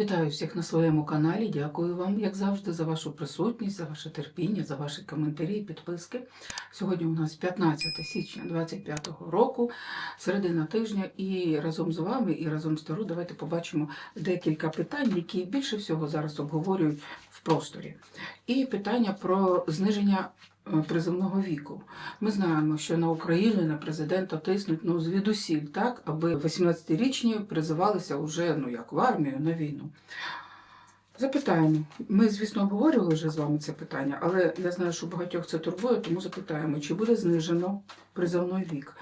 Вітаю всіх на своєму каналі. Дякую вам, як завжди, за вашу присутність, за ваше терпіння, за ваші коментарі і підписки. Сьогодні у нас 15 січня 2025 року, середина тижня, і разом з вами, і разом з Тару давайте побачимо декілька питань, які більше всього зараз обговорюють в просторі. І питання про зниження призовного віку. Ми знаємо, що на Україну на президента тиснуть ну, звідусіль, так, аби 18-річні призивалися вже ну, як в армію на війну. Запитаємо. Ми, звісно, обговорювали вже з вами це питання, але я знаю, що багатьох це турбує, тому запитаємо, чи буде знижено призовний вік.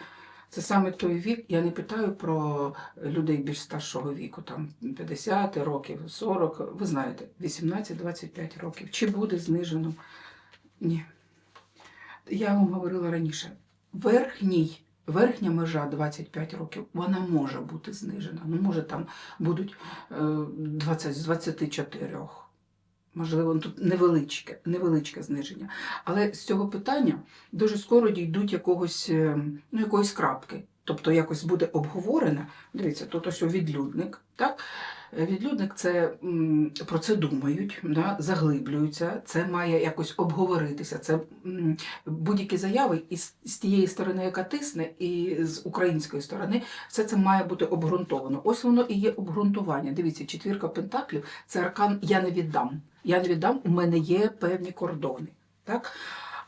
Це саме той вік, я не питаю про людей більш старшого віку, там 50 років, 40, ви знаєте, 18-25 років. Чи буде знижено? Ні. Я вам говорила раніше, верхній, верхня межа 25 років, вона може бути знижена. Ну, може, там будуть е, 20 з 24. Можливо, тут невеличке, невеличке зниження. Але з цього питання дуже скоро дійдуть якогось, е, ну, якоїсь крапки. Тобто якось буде обговорено. Дивіться, тут ось відлюдник. Так? Відлюдник це про це думають, да? заглиблюються, це має якось обговоритися. Це будь-які заяви із з тієї сторони, яка тисне, і з української сторони, все це має бути обґрунтовано. Ось воно і є обґрунтування. Дивіться, четвірка пентаклів це аркан Я не віддам. Я не віддам, у мене є певні кордони. Так?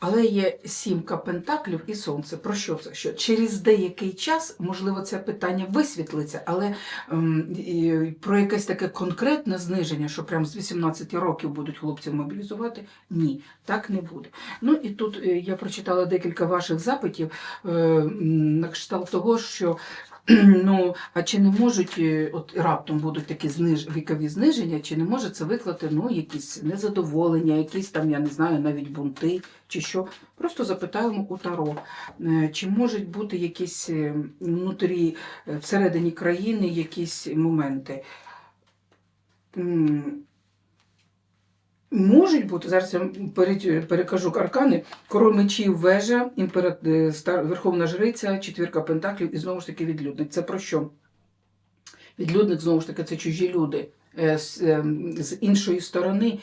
Але є сімка пентаклів і сонце. Про що це? Що через деякий час, можливо, це питання висвітлиться, але ем, про якесь таке конкретне зниження, що прямо з 18 років будуть хлопців мобілізувати, ні, так не буде. Ну і тут е, я прочитала декілька ваших запитів е, на кшталт того, що Ну, а чи не можуть, е, от раптом будуть такі зниж... вікові зниження, чи не може це виклати ну, якісь незадоволення, якісь там, я не знаю, навіть бунти чи що? Просто запитаємо у Таро, е, чи можуть бути якісь е, внутрі, всередині країни якісь моменти. Можуть бути, зараз я перекажу аркани, король мечів, вежа, імпера... е, Верховна Жриця, четвірка пентаклів і знову ж таки відлюдник. Це про що? Відлюдник, знову ж таки, це чужі люди. Е, З, е, іншої сторони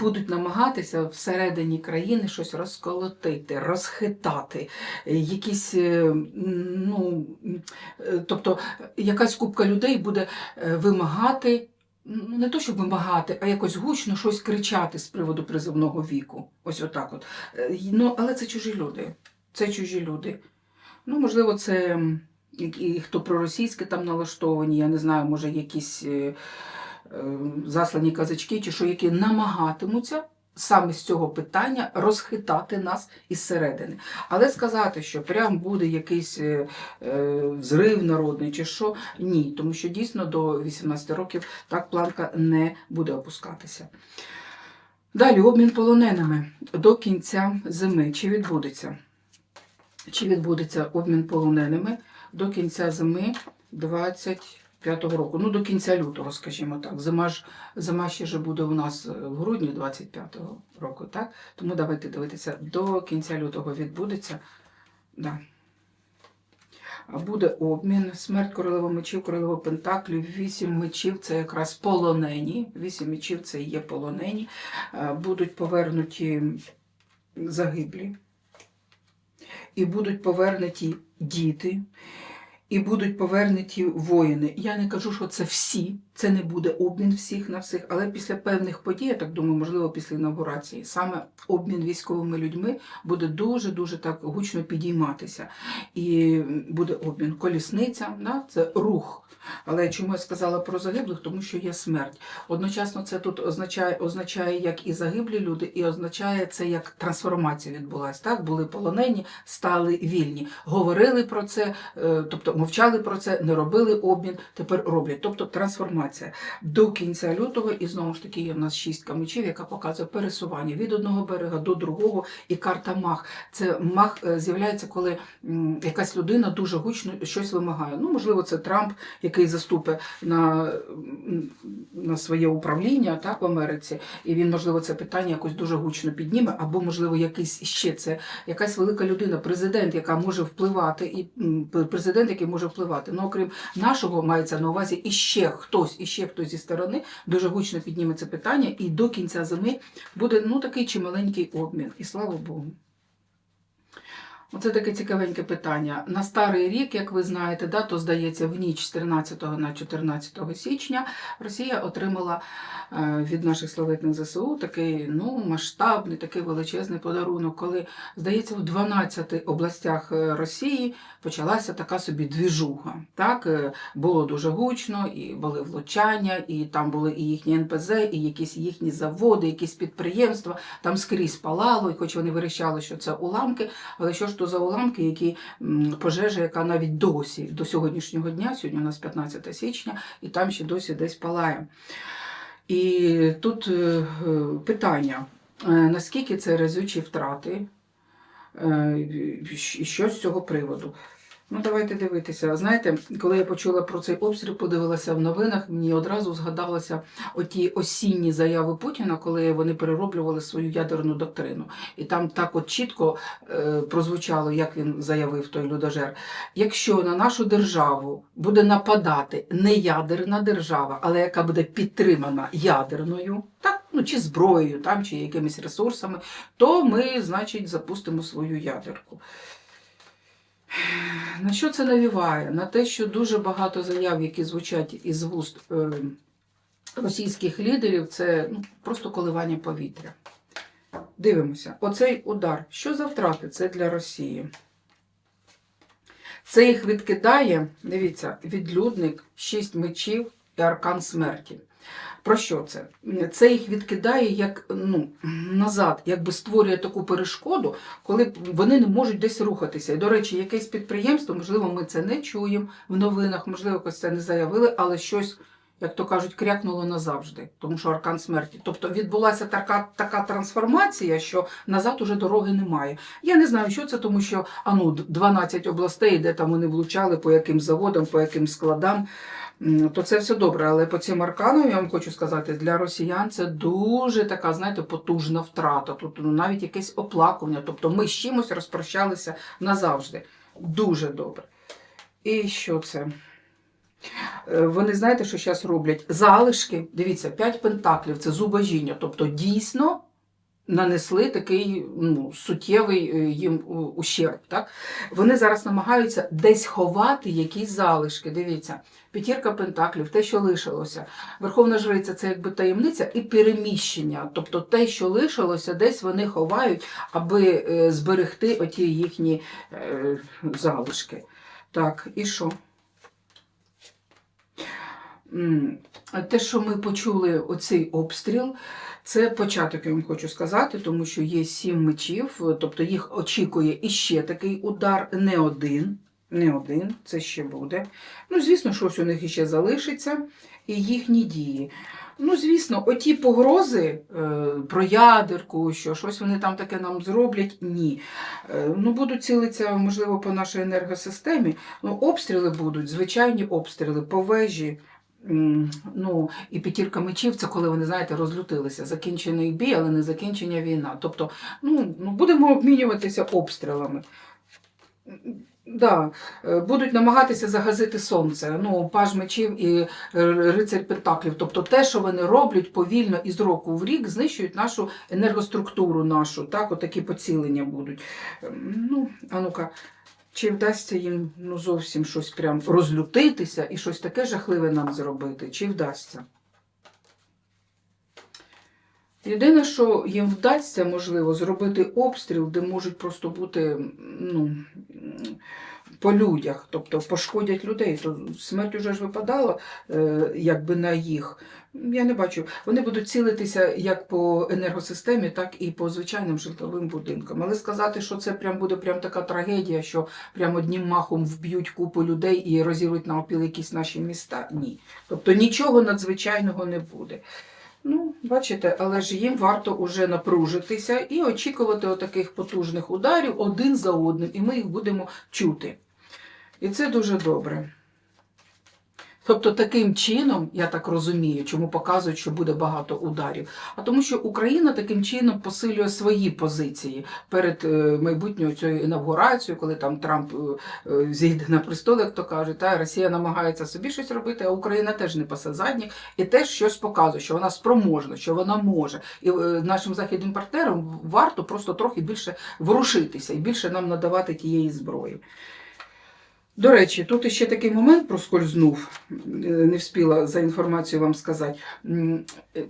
будуть намагатися всередині країни щось розколотити, розхитати, якісь, ну, тобто якась купка людей буде вимагати ну, не то, щоб вимагати, а якось гучно щось кричати з приводу призовного віку. Ось отак от. Е, Ну, але це чужі люди. Це чужі люди. Ну, можливо, це і, хто проросійське там налаштовані, я не знаю, може, якісь е, е, заслані казачки, чи що, які намагатимуться. Саме з цього питання розхитати нас із середини. Але сказати, що прям буде якийсь е, е, взрив народний чи що, ні, тому що дійсно до 18 років так планка не буде опускатися. Далі обмін полоненими до кінця зими. Чи відбудеться? Чи відбудеться обмін полоненими до кінця зими 25-го року? Ну, до кінця лютого, скажімо так. Зима ж зима ще ж буде у нас е, в грудні 25-го року, так? Тому давайте дивитися, до кінця лютого відбудеться. Да. Буде обмін, смерть королева мечів, королева пентаклів, вісім мечів це якраз полонені. Вісім мечів це є полонені. Е, Будуть повернуті загиблі, і будуть повернуті діти, і будуть повернуті воїни. Я не кажу, що це всі, це не буде обмін всіх на всіх, але після певних подій, я так думаю, можливо, після інаугурації, саме обмін військовими людьми буде дуже-дуже так гучно підійматися. І буде обмін колісниця, да? це рух. Але чому я сказала про загиблих? Тому що є смерть. Одночасно це тут означає, означає як і загиблі люди, і означає це як трансформація відбулася. Так, були полонені, стали вільні. Говорили про це, е, тобто мовчали про це, не робили обмін, тепер роблять. Тобто трансформація до кінця лютого, і знову ж таки є в нас шістка мечів, яка показує пересування від одного берега до другого, і карта мах. Це мах е, з'являється, коли якась людина дуже гучно щось вимагає. Ну, можливо, це Трамп, який заступить на, на своє управління так, в Америці, і він, можливо, це питання якось дуже гучно підніме, або, можливо, якийсь ще це якась велика людина, президент, яка може впливати, і президент, який може впливати. Ну, окрім нашого, мається на увазі і ще хтось, і ще хтось зі сторони дуже гучно підніме це питання, і до кінця зими буде ну, такий чималенький обмін. І слава Богу. Оце таке цікавеньке питання. На старий рік, як ви знаєте, да, то здається, в ніч з 13 на 14 січня Росія отримала е, від наших славетних ЗСУ такий ну, масштабний, такий величезний подарунок, коли, здається, в 12 областях е, Росії почалася така собі двіжуга. Так? Е, Було дуже гучно, і були влучання, і там були і їхні НПЗ, і якісь їхні заводи, якісь підприємства, там скрізь палало, і хоч вони вирішали, що це уламки, але що ж то за уламки, які пожежа, яка навіть досі, до сьогоднішнього дня, сьогодні у нас 15 січня, і там ще досі десь палає. І тут е, е, питання, е, наскільки це разючі втрати, що з цього приводу? Ну, давайте дивитися. Знаєте, коли я почула про цей обстріл, подивилася в новинах, мені одразу згадалося оті осінні заяви Путіна, коли вони перероблювали свою ядерну доктрину. І там так от чітко е, прозвучало, як він заявив той людожер. Якщо на нашу державу буде нападати не ядерна держава, але яка буде підтримана ядерною, так, ну чи зброєю, там, чи якимись ресурсами, то ми, значить, запустимо свою ядерку. На що це навіває? На те, що дуже багато заяв, які звучать із вуст е, російських лідерів, це ну, просто коливання повітря. Дивимося, оцей удар. Що за втрати? Це для Росії. Це їх відкидає, дивіться, відлюдник, шість мечів і аркан смерті. Про що це? Це їх відкидає як ну, назад, якби створює таку перешкоду, коли вони не можуть десь рухатися. І, до речі, якесь підприємство, можливо, ми це не чуємо в новинах, можливо, якось це не заявили, але щось, як то кажуть, крякнуло назавжди, тому що аркан смерті. Тобто відбулася така, така трансформація, що назад уже дороги немає. Я не знаю, що це, тому що а ну, 12 областей, де там вони влучали, по яким заводам, по яким складам. То це все добре, але по цим арканам я вам хочу сказати, для росіян це дуже така, знаєте, потужна втрата. Тут ну, навіть якесь оплакування. Тобто ми з чимось розпрощалися назавжди. Дуже добре. І що це? Е, Вони знаєте, що зараз роблять? Залишки, дивіться, 5 пентаклів це зубожіння. Тобто дійсно нанесли такий ну, суттєвий е, їм ущерб. Так? Вони зараз намагаються десь ховати якісь залишки. Дивіться, п'ятірка пентаклів, те, що лишилося. Верховна жриця це якби таємниця і переміщення. Тобто те, що лишилося, десь вони ховають, аби е, зберегти оті їхні е, залишки. Так, і що? Те, що ми почули оцей обстріл, це початок, я вам хочу сказати, тому що є сім мечів, тобто їх очікує іще такий удар, не один. Не один, це ще буде. Ну, звісно, щось у них іще залишиться, і їхні дії. Ну, звісно, оті погрози е, про ядерку, що щось вони там таке нам зроблять, ні. Е, ну, будуть цілитися, можливо, по нашій енергосистемі. Ну, обстріли будуть, звичайні обстріли по вежі. Ну, і п'ятірка мечів це коли вони, знаєте, розлютилися. Закінчений бій, але не закінчення війна. Тобто, ну, ну будемо обмінюватися обстрілами. Да, е, будуть намагатися загасити сонце. Ну, паж мечів і е, рицарь пентаклів. Тобто те, що вони роблять повільно і з року в рік, знищують нашу енергоструктуру нашу. Так, отакі поцілення будуть. Ем, Ну, а ну-ка, чи вдасться їм ну, зовсім щось прям розлютитися і щось таке жахливе нам зробити? Чи вдасться? Єдине, що їм вдасться, можливо, зробити обстріл, де можуть просто бути ну, по людях, тобто пошкодять людей. То смерть уже ж випадала е, якби на їх. Я не бачу. Вони будуть цілитися як по енергосистемі, так і по звичайним житловим будинкам. Але сказати, що це прям буде прям така трагедія, що прям одним махом вб'ють купу людей і розірвуть на опіл якісь наші міста. Ні. Тобто нічого надзвичайного не буде. Ну, бачите, але ж їм варто уже напружитися і очікувати отаких потужних ударів один за одним, і ми їх будемо чути. І це дуже добре. Тобто таким чином, я так розумію, чому показують, що буде багато ударів. А тому, що Україна таким чином посилює свої позиції перед е, майбутньою цією інавгурацією, коли там Трамп е, е, зійде на престол, як то кажуть, та Росія намагається собі щось робити, а Україна теж не пасе задніх і теж щось показує, що вона спроможна, що вона може. І нашим західним партнерам варто просто трохи більше ворушитися і більше нам надавати тієї зброї. До речі, тут ще такий момент проскользнув, е, не встигла за інформацією вам сказати. Е,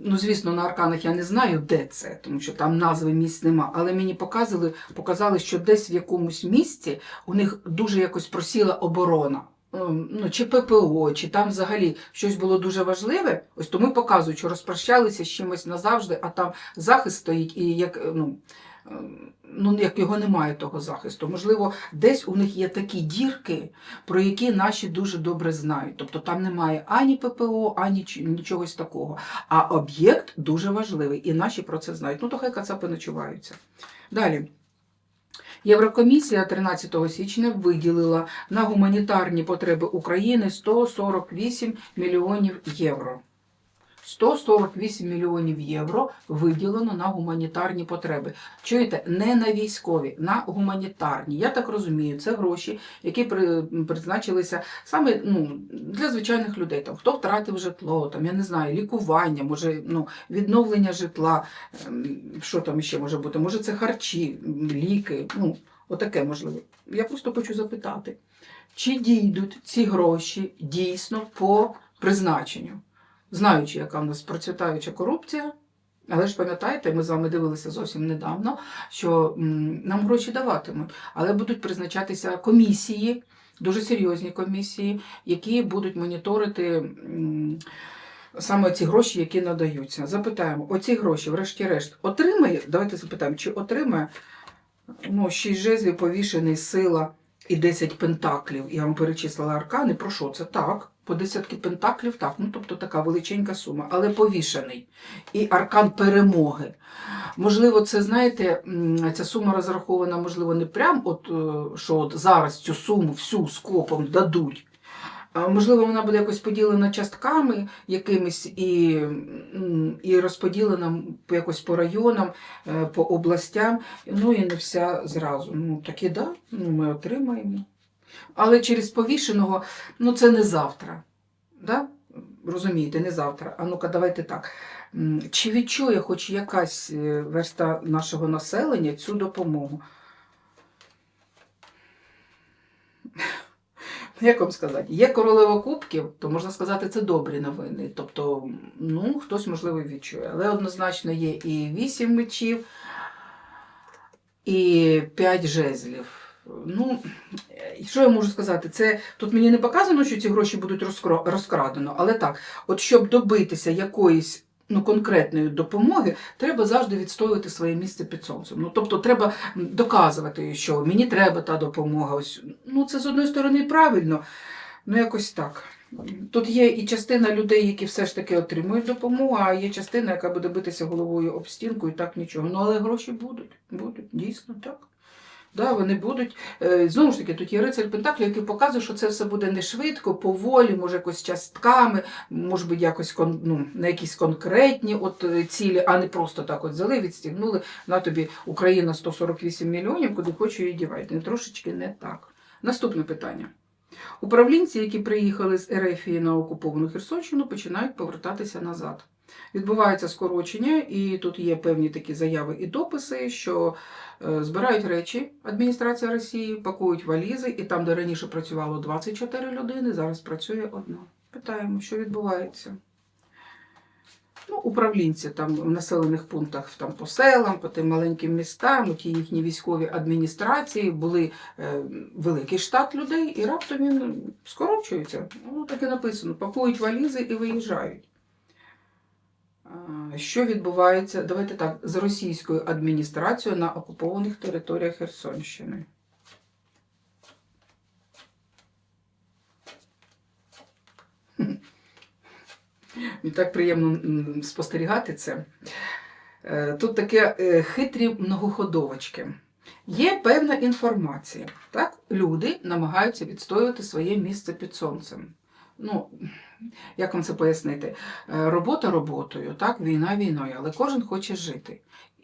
Ну, звісно, на арканах я не знаю, де це, тому що там назви місць нема, але мені показали, показали, що десь в якомусь місці у них дуже якось просіла оборона. Ем, Ну, чи ППО, чи там взагалі щось було дуже важливе, ось тому показують, що розпрощалися з чимось назавжди, а там захист стоїть, і як е, ну, ну як його немає того захисту. Можливо, десь у них є такі дірки, про які наші дуже добре знають. Тобто там немає ані ППО, ані нічогось такого. А об'єкт дуже важливий, і наші про це знають. Ну, то хай кацапи ночуваються. Далі. Єврокомісія 13 січня виділила на гуманітарні потреби України 148 мільйонів євро. 148 мільйонів євро виділено на гуманітарні потреби. Чуєте, не на військові, на гуманітарні. Я так розумію, це гроші, які при, призначилися саме ну, для звичайних людей. Там, хто втратив житло, там, я не знаю, лікування, може ну, відновлення житла, ем, що там ще може бути, може це харчі, ліки, ну, отаке можливо. Я просто хочу запитати, чи дійдуть ці гроші дійсно по призначенню? Знаючи, яка в нас процвітаюча корупція. Але ж пам'ятаєте, ми з вами дивилися зовсім недавно, що нам гроші даватимуть, але будуть призначатися комісії, дуже серйозні комісії, які будуть моніторити саме ці гроші, які надаються. Запитаємо, оці гроші, врешті-решт, отримає, давайте запитаємо, чи отримає ну, 6 жезлів, повішений сила і 10 пентаклів. Я вам перечислила аркани. Про що це? Так. По десятки пентаклів, так, ну тобто така величенька сума, але повішений. І аркан перемоги. Можливо, це, знаєте, ця сума розрахована, можливо, не прям, от, е, що от зараз цю суму всю скопом дадуть. Можливо, вона буде якось поділена частками якимись і, і розподілена по- якось по районам, е, по областям, ну і не вся зразу. Ну, так і да, ну, ми отримаємо. Але через повішеного, ну це не завтра. Да? Розумієте, не завтра. А ну-ка, давайте так. Чи відчує хоч якась е, верста нашого населення цю допомогу? Як вам сказати, є королева кубків, то можна сказати, це добрі новини. Тобто, ну, хтось, можливо, відчує. Але однозначно є і вісім мечів, і п'ять жезлів. Ну, е, що я можу сказати? Це тут мені не показано, що ці гроші будуть розкрадено, але так, от щоб добитися якоїсь ну, конкретної допомоги, треба завжди відстоювати своє місце під сонцем. Ну, тобто, треба доказувати, що мені треба та допомога. Ось, ну, це з одної сторони правильно, ну якось так. Тут є і частина людей, які все ж таки отримують допомогу, а є частина, яка буде битися головою об стінку і так нічого. Ну, але гроші будуть, будуть, дійсно так. Да, вони будуть. Е, Знову ж таки, тут є рицар Пентаклі, який показує, що це все буде не швидко, поволі, може якось частками, може бути якось ну, на якісь конкретні от, е, цілі, а не просто так от взяли, відстігнули, на тобі Україна 148 мільйонів, куди хочу її дівайте. Не трошечки не так. Наступне питання. Управлінці, які приїхали з Ерефії на окуповану Херсонщину, починають повертатися назад. Відбувається скорочення, і тут є певні такі заяви і дописи, що е, збирають речі адміністрація Росії, пакують валізи, і там, де раніше працювало 24 людини, зараз працює одна. Питаємо, що відбувається. Ну, управлінці там в населених пунктах там, по селам, по тим маленьким містам, ті їхні військові адміністрації були е, великий штат людей, і раптом він скорочується. Ну, так і написано: пакують валізи і виїжджають. Що відбувається, давайте так, з російською адміністрацією на окупованих територіях Херсонщини? Мені так приємно спостерігати це. Е, Тут таке е, хитрі многоходовочки. Є певна інформація. Так? Люди намагаються відстоювати своє місце під сонцем. Ну, як вам це пояснити? Е, Робота роботою, так, війна війною, але кожен хоче жити.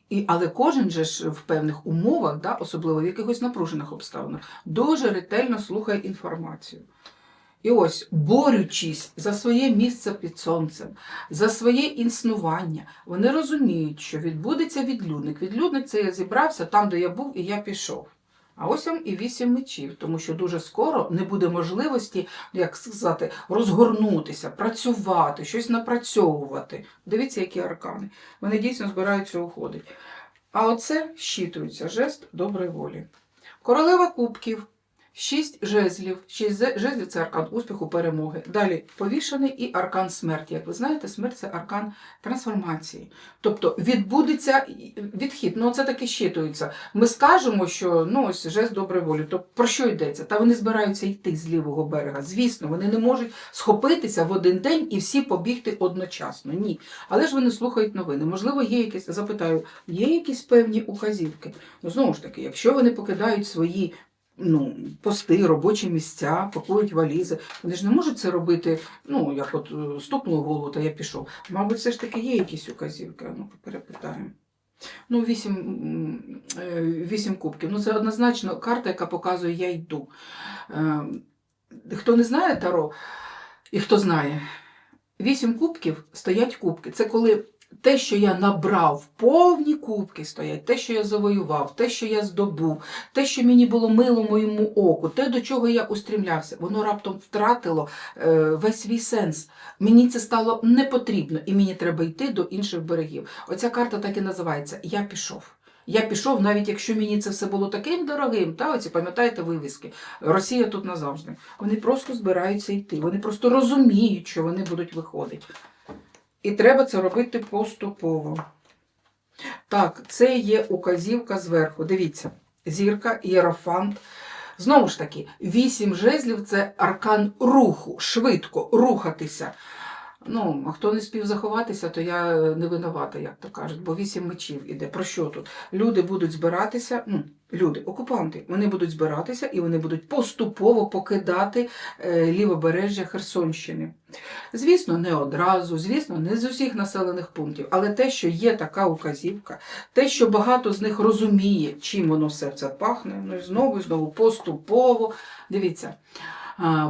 І, але кожен же ж в певних умовах, да, особливо в якихось напружених обставинах, дуже ретельно слухає інформацію. І ось, борючись за своє місце під сонцем, за своє існування, вони розуміють, що відбудеться відлюдник. Відлюдник це я зібрався там, де я був, і я пішов. А ось і вісім мечів, тому що дуже скоро не буде можливості, як сказати, розгорнутися, працювати, щось напрацьовувати. Дивіться, які аркани. Вони дійсно збираються уходити. А оце щитується жест доброї волі. Королева кубків, шість жезлів. Шість жезлів це аркан успіху, перемоги. Далі повішений і аркан смерті. Як ви знаєте, смерть це аркан трансформації. Тобто відбудеться відхід. Ну, це таки щитується. Ми скажемо, що ну ось жест доброї волі. То про що йдеться? Та вони збираються йти з лівого берега. Звісно, вони не можуть схопитися в один день і всі побігти одночасно. Ні. Але ж вони слухають новини. Можливо, є якісь, запитаю, є якісь певні указівки? Ну, знову ж таки, якщо вони покидають свої ну, пости, робочі місця, пакують валізи, вони ж не можуть це робити, ну, як от е, стукнув голову, та я пішов. Мабуть, все ж таки є якісь указівки. Ну, перепитаємо. Ну, вісім, е, вісім кубків. Ну, це однозначно карта, яка показує Я йду. Е, Хто не знає Таро, і хто знає, вісім кубків стоять кубки. Це коли те, що я набрав, повні кубки стоять, те, що я завоював, те, що я здобув, те, що мені було мило моєму оку, те, до чого я устрімлявся, воно раптом втратило е, весь свій сенс. Мені це стало не потрібно, і мені треба йти до інших берегів. Оця карта так і називається Я пішов. Я пішов, навіть якщо мені це все було таким дорогим, та оці пам'ятаєте вивіски. Росія тут назавжди. Вони просто збираються йти. Вони просто розуміють, що вони будуть виходити. І треба це робити поступово. Так, це є указівка зверху. Дивіться, зірка, єрофант. Знову ж таки, вісім жезлів це аркан руху, швидко рухатися. Ну, а хто не спів заховатися, то я не винувата, як то кажуть, бо вісім мечів іде. Про що тут? Люди будуть збиратися, ну, люди, окупанти, вони будуть збиратися і вони будуть поступово покидати е, лівобережжя Херсонщини. Звісно, не одразу, звісно, не з усіх населених пунктів, але те, що є така указівка, те, що багато з них розуміє, чим воно все це пахне, ну і знову і знову поступово. Дивіться.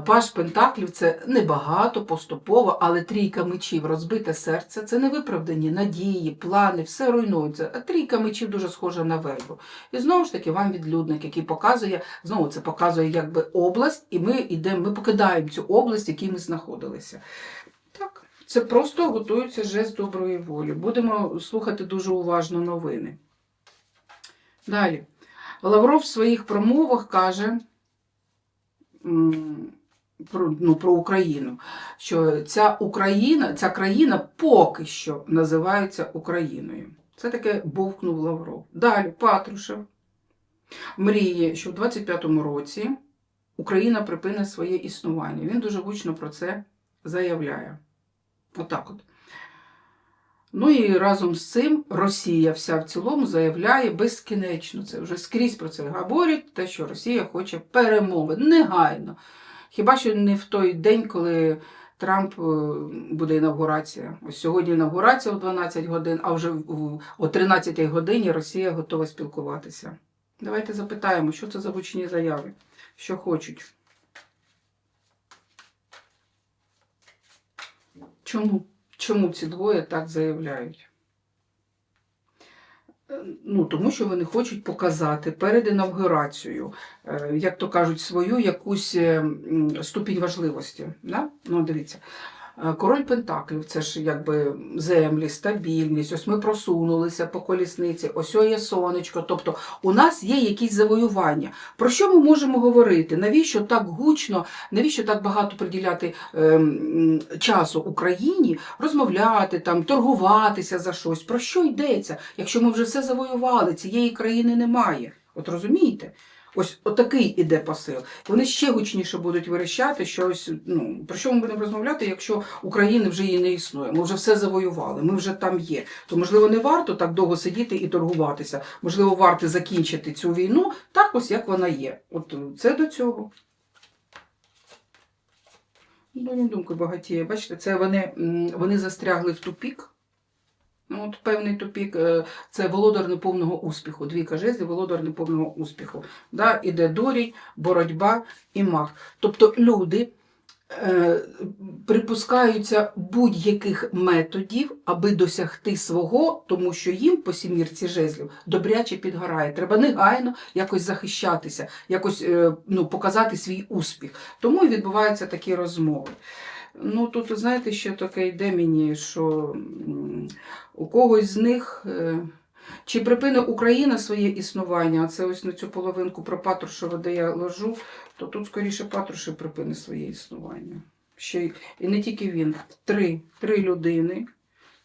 Паш Пентаклів це небагато, поступово, але трійка мечів, розбите серце це невиправдані надії, плани, все руйнується. А трійка мечів дуже схожа на вельбу. І знову ж таки, вам відлюдник, який показує, знову це показує якби область, і ми йдемо, ми покидаємо цю область, в якій ми знаходилися. Так, це просто готується жест доброї волі. Будемо слухати дуже уважно новини. Далі. Лавров в своїх промовах каже про, ну, про Україну, що ця Україна, ця країна поки що називається Україною. Це таке бовкнув Лавров. Далі Патрушев мріє, що в 25-му році Україна припинить своє існування. Він дуже гучно про це заявляє. Отак от. Ну і разом з цим Росія вся в цілому заявляє безкінечно. Це вже скрізь про це говорять, те, що Росія хоче перемови негайно. Хіба що не в той день, коли Трамп е, буде інавгурація. Ось сьогодні інавгурація о 12 годин, а вже о 13 годині Росія готова спілкуватися. Давайте запитаємо, що це за гучні заяви, що хочуть. Чому? Чому ці двоє так заявляють? Е, Ну, тому що вони хочуть показати перед інавгурацією, е, як то кажуть, свою якусь е, ступінь важливості. Да? Ну, дивіться. Е, Король Пентаклів це ж якби землі, стабільність. Ось ми просунулися по колісниці, ось є сонечко. Тобто у нас є якісь завоювання. Про що ми можемо говорити? Навіщо так гучно, навіщо так багато приділяти ем, часу Україні, розмовляти, там, торгуватися за щось? Про що йдеться, якщо ми вже все завоювали, цієї країни немає? От розумієте? Ось отакий іде посил. Вони ще гучніше будуть верещати, що ось, ну, про що ми будемо розмовляти, якщо України вже її не існує. Ми вже все завоювали, ми вже там є. То, можливо, не варто так довго сидіти і торгуватися. Можливо, варто закінчити цю війну так ось, як вона є. От це до цього. На мою думку, багатіє. Бачите, це вони, вони застрягли в тупік. Ну, от певний тупік е, це володар неповного успіху. Двійка жезлів, володар неповного успіху. Да? Іде дорій, боротьба і мах. Тобто люди е, припускаються будь-яких методів, аби досягти свого, тому що їм по сімірці жезлів добряче підгорає. Треба негайно якось захищатися, якось е, ну, показати свій успіх. Тому і відбуваються такі розмови. Ну, тут, знаєте, що таке йде мені, що у когось з них. е, Чи припине Україна своє існування, а це ось на цю половинку про Патрушева, де я ложу, то тут скоріше Патрушев припине своє існування. Ще і не тільки він. Три, три людини,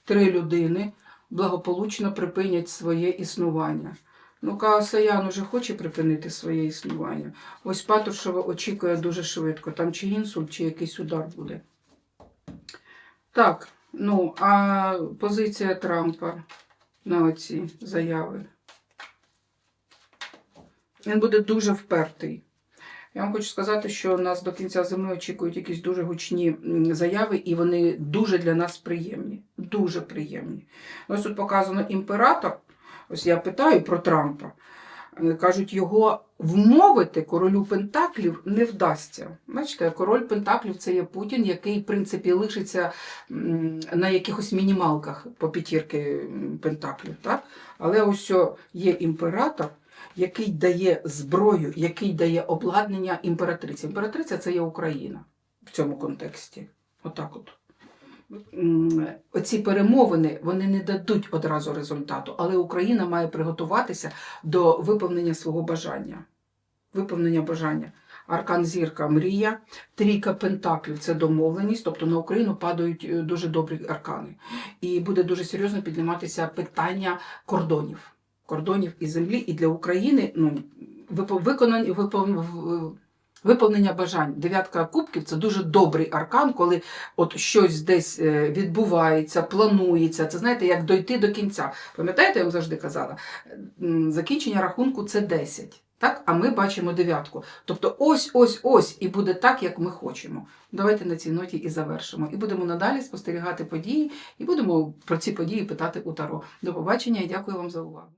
три людини благополучно припинять своє існування. Ну, Каасаян уже хоче припинити своє існування. Ось Патрушева очікує дуже швидко. Там чи інсульт, чи якийсь удар буде. Так, ну, а позиція Трампа на оці заяви. Він буде дуже впертий. Я вам хочу сказати, що нас до кінця зими очікують якісь дуже гучні заяви, і вони дуже для нас приємні. Дуже приємні. Ось тут показано імператор. Ось я питаю про Трампа. Е, Кажуть, його вмовити королю Пентаклів не вдасться. Бачите, король Пентаклів це є Путін, який, в принципі, лишиться на якихось мінімалках по п'ятірки Пентаклів. Так? Але ось є імператор, який дає зброю, який дає обладнання імператриці. Імператриця це є Україна в цьому контексті. Отак от. Оці перемовини вони не дадуть одразу результату, але Україна має приготуватися до виповнення свого бажання. Виповнення бажання. Аркан зірка мрія, трійка пентаклів це домовленість, тобто на Україну падають е, дуже добрі аркани. І буде дуже серйозно підніматися питання кордонів. Кордонів і землі. І для України ну, випо- виконання, випо- в- виповнення бажань. Дев'ятка кубків це дуже добрий аркан, коли от щось десь е, відбувається, планується. Це знаєте, як дойти до кінця. Пам'ятаєте, я вам завжди казала, закінчення рахунку це 10. Так, а ми бачимо дев'ятку. Тобто ось, ось, ось, і буде так, як ми хочемо. Давайте на цій ноті і завершимо. І будемо надалі спостерігати події, і будемо про ці події питати у Таро. До побачення і дякую вам за увагу.